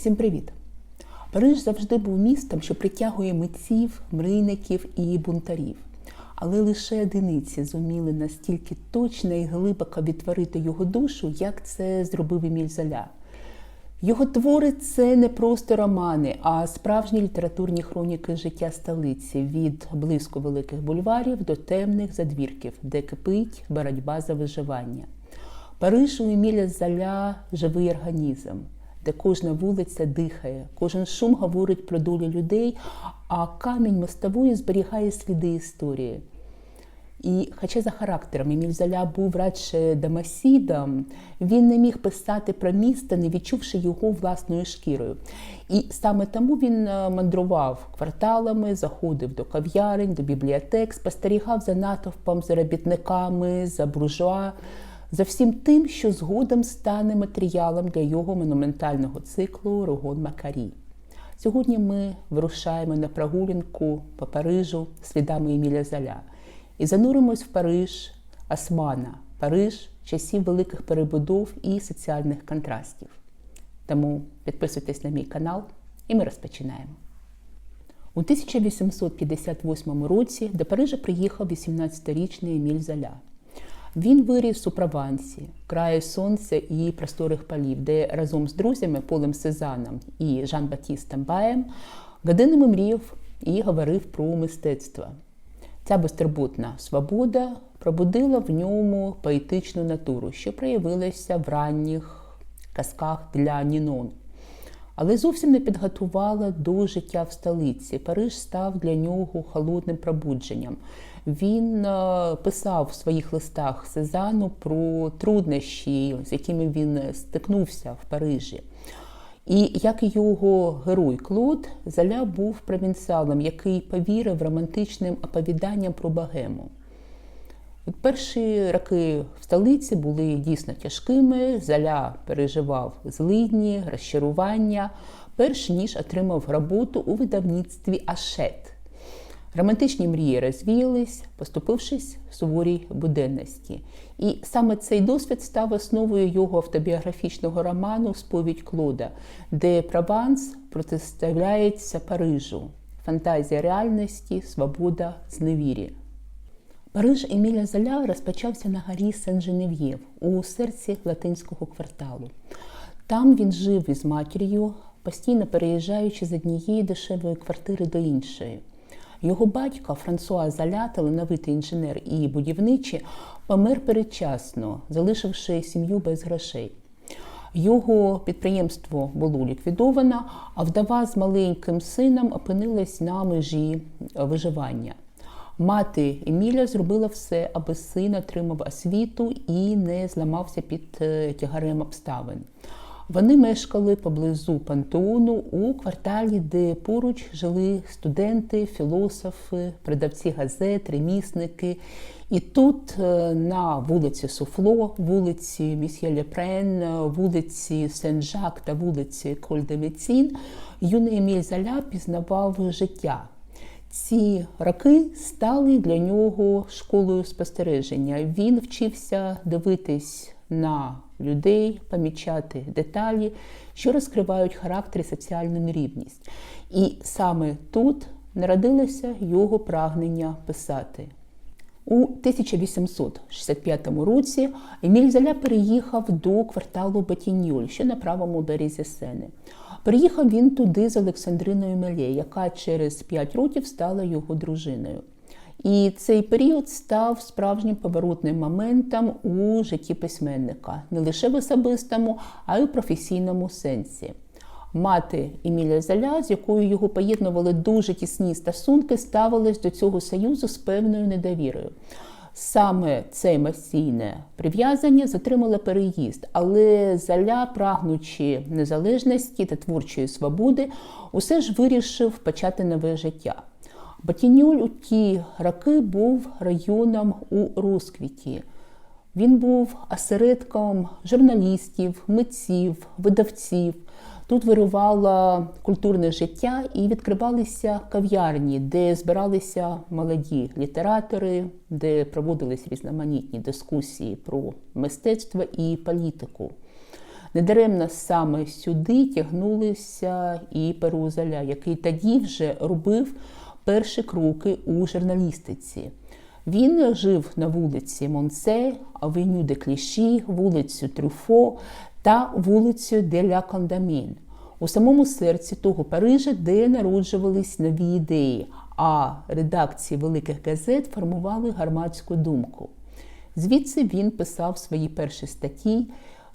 Всім привіт! Париж завжди був містом, що притягує митців, мрійників і бунтарів. Але лише одиниці зуміли настільки точно і глибоко відтворити його душу, як це зробив Еміль Золя. Його твори це не просто романи, а справжні літературні хроніки життя столиці від близько великих бульварів до темних задвірків, де кипить боротьба за виживання. Париж у Еміля Золя живий організм, де кожна вулиця дихає, кожен шум говорить про долю людей, а камінь мостової зберігає сліди історії. І, хоча за характером Еміль Золя був радше домосідом, він не міг писати про місто, не відчувши його власною шкірою. І саме тому він е, мандрував кварталами, заходив до кав'ярень, до бібліотек, спостерігав за натовпом, за робітниками, за буржуа, за всім тим, що згодом стане матеріалом для його монументального циклу Рогон Макарі. Сьогодні ми вирушаємо на прогулянку по Парижу слідами Еміля Золя і зануримось в Париж Османа, Париж часів великих перебудов і соціальних контрастів. Тому підписуйтесь на мій канал, і ми розпочинаємо. У 1858 році до Парижа приїхав 18-річний Еміль Золя. Він виріс у Провансі, краї сонця і просторих полів, де разом з друзями Полем Сезаном і Жан Батістом Баєм годинами мріяв і говорив про мистецтво. Ця безтурботна свобода пробудила в ньому поетичну натуру, що проявилася в ранніх казках для Нінон. Але зовсім не підготувала до життя в столиці. Париж став для нього холодним пробудженням. Він писав в своїх листах Сезану про труднощі, з якими він стикнувся в Парижі. І як і його герой Клод, Золя був провінціалом, який повірив романтичним оповіданням про богему. Перші роки в столиці були дійсно тяжкими. Золя переживав злидні, розчарування, перш ніж отримав роботу у видавництві Ашет. Романтичні мрії розвіялись, поступившись в суворій буденності. І саме цей досвід став основою його автобіографічного роману Сповідь Клода, де Прованс протиставляється Парижу, фантазія реальності, свобода зневірі. Париж Еміля Золя розпочався на горі Сен-Женев'єв у серці латинського кварталу. Там він жив із матір'ю, постійно переїжджаючи з однієї дешевої квартири до іншої. Його батько Франсуа Золя, талановитий інженер і будівничий, помер передчасно, залишивши сім'ю без грошей. Його підприємство було ліквідовано, а вдова з маленьким сином опинилась на межі виживання. Мати Еміля зробила все, аби син отримав освіту і не зламався під тягарем обставин. Вони мешкали поблизу пантеону у кварталі, де поруч жили студенти, філософи, продавці газет, ремісники. І тут на вулиці Суфло, вулиці Місьє Лепрен, вулиці Сен-Жак та вулиці Коль-де-Мецін юний Еміль Золя пізнавав життя. Ці роки стали для нього школою спостереження. Він вчився дивитись на людей, помічати деталі, що розкривають характер і соціальну нерівність. І саме тут народилося його прагнення писати. У 1865 році Еміль Золя переїхав до кварталу Батіньоль, що на правому березі Сени. Приїхав він туди з Олександриною Мелє, яка через 5 років стала його дружиною. І цей період став справжнім поворотним моментом у житті письменника, не лише в особистому, а й у професійному сенсі. Мати Еміля Золя, з якою його поєднували дуже тісні стосунки, ставилась до цього союзу з певною недовірою. Саме це емоційне прив'язання затримало переїзд, але Золя, прагнучи незалежності та творчої свободи, усе ж вирішив почати нове життя. Батінюль у ті роки був районом у розквіті. Він був осередком журналістів, митців, видавців. Тут вирувало культурне життя і відкривалися кав'ярні, де збиралися молоді літератори, де проводились різноманітні дискусії про мистецтво і політику. Недаремно саме сюди тягнулися і Перу Золя, який тоді вже робив перші кроки у журналістиці. Він жив на вулиці Монсе, авеню де Кліші, вулицю Трюфо та вулицю де ля Кондамін у самому серці того Парижа, де народжувались нові ідеї, а редакції великих газет формували громадську думку. Звідси він писав свої перші статті,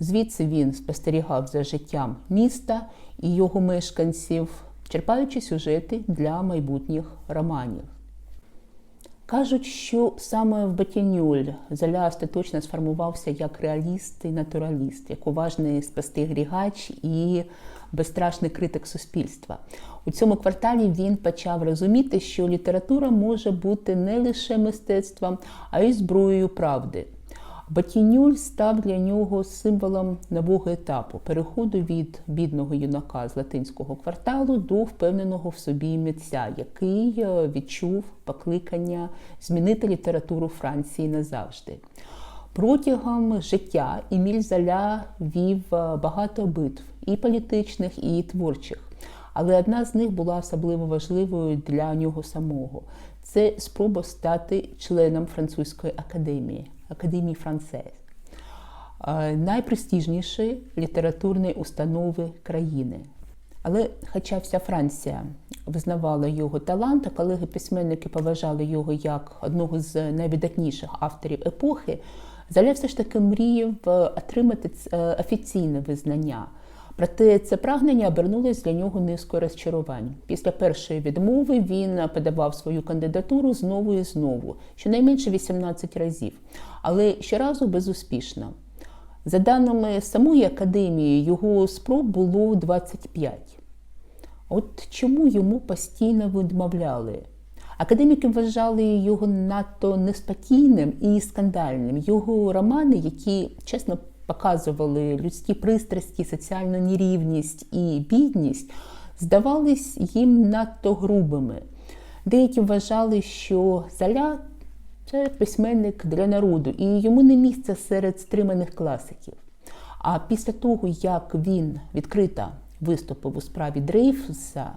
звідси він спостерігав за життям міста і його мешканців, черпаючи сюжети для майбутніх романів. Кажуть, що саме в Батінюль Золя остаточно сформувався як реаліст і натураліст, як уважний спостерігач і безстрашний критик суспільства. У цьому кварталі він почав розуміти, що література може бути не лише мистецтвом, а й зброєю правди. Батінюль став для нього символом нового етапу переходу від бідного юнака з латинського кварталу до впевненого в собі митця, який відчув покликання змінити літературу Франції назавжди. Протягом життя Еміль Золя вів багато битв і політичних, і творчих. Але одна з них була особливо важливою для нього самого. Це спроба стати членом французької академії, академії Францез, найпрестижніші літературної установи країни. Але, хоча вся Франція визнавала його талант, а колеги-письменники поважали його як одного з найвидатніших авторів епохи, Заля все ж таки мріяв отримати офіційне визнання. Проте це прагнення обернулось для нього низкою розчарувань. Після першої відмови він подавав свою кандидатуру знову і знову, щонайменше 18 разів, але щоразу безуспішно. За даними самої академії, його спроб було 25. От чому йому постійно відмовляли? Академіки вважали його надто неспокійним і скандальним. Його романи, які чесно показували людські пристрасті, соціальну нерівність і бідність, здавались їм надто грубими. Деякі вважали, що Золя – це письменник для народу, і йому не місце серед стриманих класиків. А після того, як він відкрито виступив у справі Дрейфуса,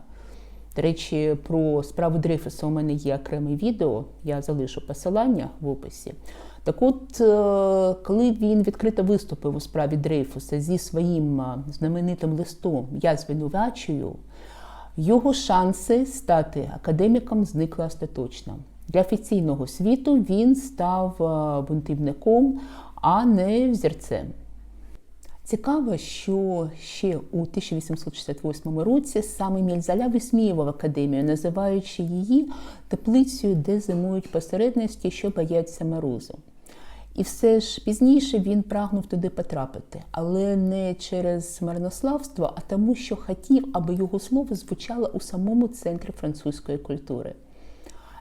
до речі, про справу Дрейфуса у мене є окреме відео, я залишу посилання в описі. Так от, е, коли він відкрито виступив у справі Дрейфуса зі своїм е, знаменитим листом Я звинувачую, його шанси стати академіком зникли остаточно. Для офіційного світу він став е, бунтівником, а не взірцем. Цікаво, що ще у 1868 році саме Мільзаля висміював академію, називаючи її теплицею, де зимують посередності, що бояться морозу. І все ж пізніше він прагнув туди потрапити, але не через марнославство, а тому, що хотів, аби його слово звучало у самому центрі французької культури.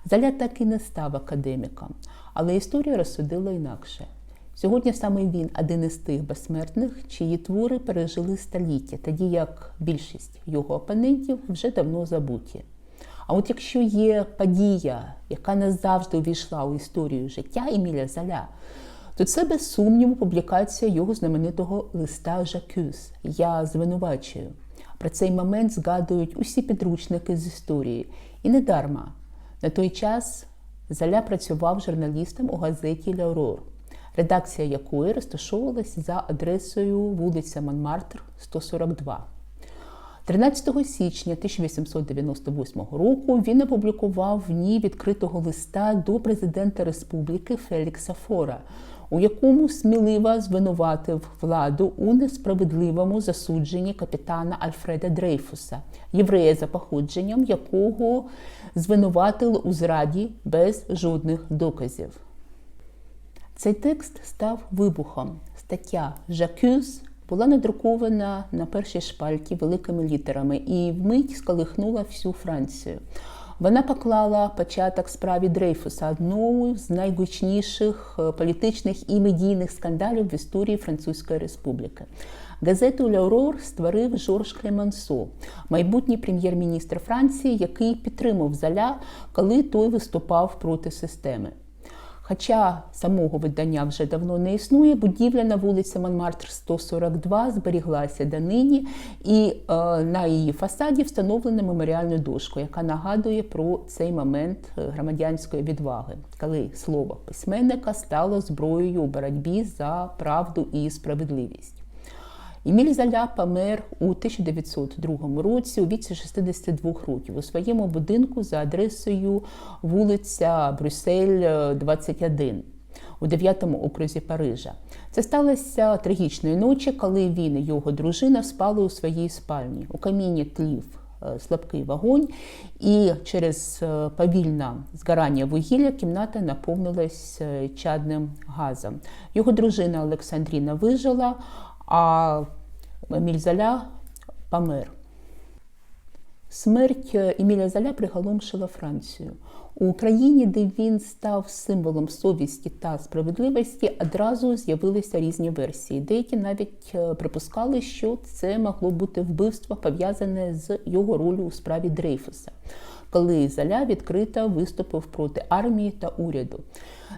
Заля так і не став академіком, але історія розсудила інакше. Сьогодні саме він один із тих безсмертних, чиї твори пережили століття, тоді як більшість його опонентів вже давно забуті. А от якщо є подія, яка назавжди увійшла у історію життя Еміля Золя, то це без сумніву публікація його знаменитого листа Жакюс Я звинувачую. Про цей момент згадують усі підручники з історії. І не дарма. На той час Золя працював журналістом у газеті Лаурор, редакція якої розташовувалася за адресою вулиця Монмартр, 142. 13 січня 1898 року він опублікував в ній відкритого листа до президента республіки Фелікса Фора, у якому сміливо звинуватив владу у несправедливому засудженні капітана Альфреда Дрейфуса, єврея за походженням, якого звинуватили у зраді без жодних доказів. Цей текст став вибухом. Стаття Жакюз була надрукована на першій шпальті великими літерами і вмить сколихнула всю Францію. Вона поклала початок справі Дрейфуса, одному з найгучніших політичних і медійних скандалів в історії Французької Республіки. Газету Леурор створив Жорж Клемансо, майбутній прем'єр-міністр Франції, який підтримав Золя, коли той виступав проти системи. Хоча самого видання вже давно не існує, будівля на вулиці Монмартр 142 зберіглася донині, і е, на її фасаді встановлена меморіальна дошка, яка нагадує про цей момент е, громадянської відваги, коли слово письменника стало зброєю у боротьбі за правду і справедливість. Еміль Золя помер у 1902 році у віці 62 років у своєму будинку за адресою вулиця Брюссель, 21 у 9 окрузі Парижа. Це сталося трагічної ночі, коли він і його дружина спали у своїй спальні. У каміні тлів е, слабкий вогонь, і через е, повільне згорання вугілля кімната наповнилась е, чадним газом. Його дружина Олександріна вижила, а Еміль Золя помер. Смерть Еміля Золя приголомшила Францію. У Україні, де він став символом совісті та справедливості, одразу з'явилися різні версії. Деякі навіть е, припускали, що це могло бути вбивство пов'язане з його ролью у справі Дрейфуса, коли Золя відкрито виступив проти армії та уряду.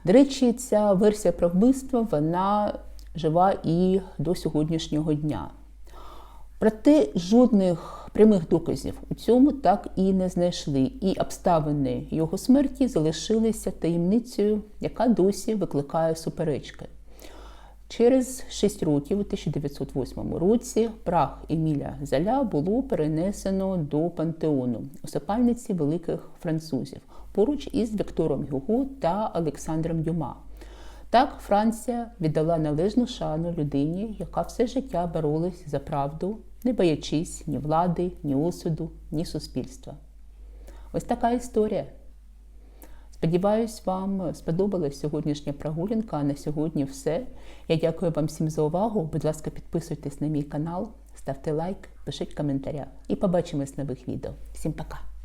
До речі, ця версія про вбивство вона жива і до сьогоднішнього дня. Проте жодних прямих доказів у цьому так і не знайшли, і обставини його смерті залишилися таємницею, яка досі викликає суперечки. Через 6 років, у 1908 році, прах Еміля Золя було перенесено до пантеону у сопальниці великих французів поруч із Віктором Гюго та Олександром Дюма. Так, Франція віддала належну шану людині, яка все життя боролась за правду, не боячись ні влади, ні осуду, ні суспільства. Ось така історія. Сподіваюсь, вам сподобалась сьогоднішня прогулянка. А на сьогодні все. Я дякую вам всім за увагу. Будь ласка, підписуйтесь на мій канал, ставте лайк, пишіть коментаря. І побачимось в нових відео. Всім пока!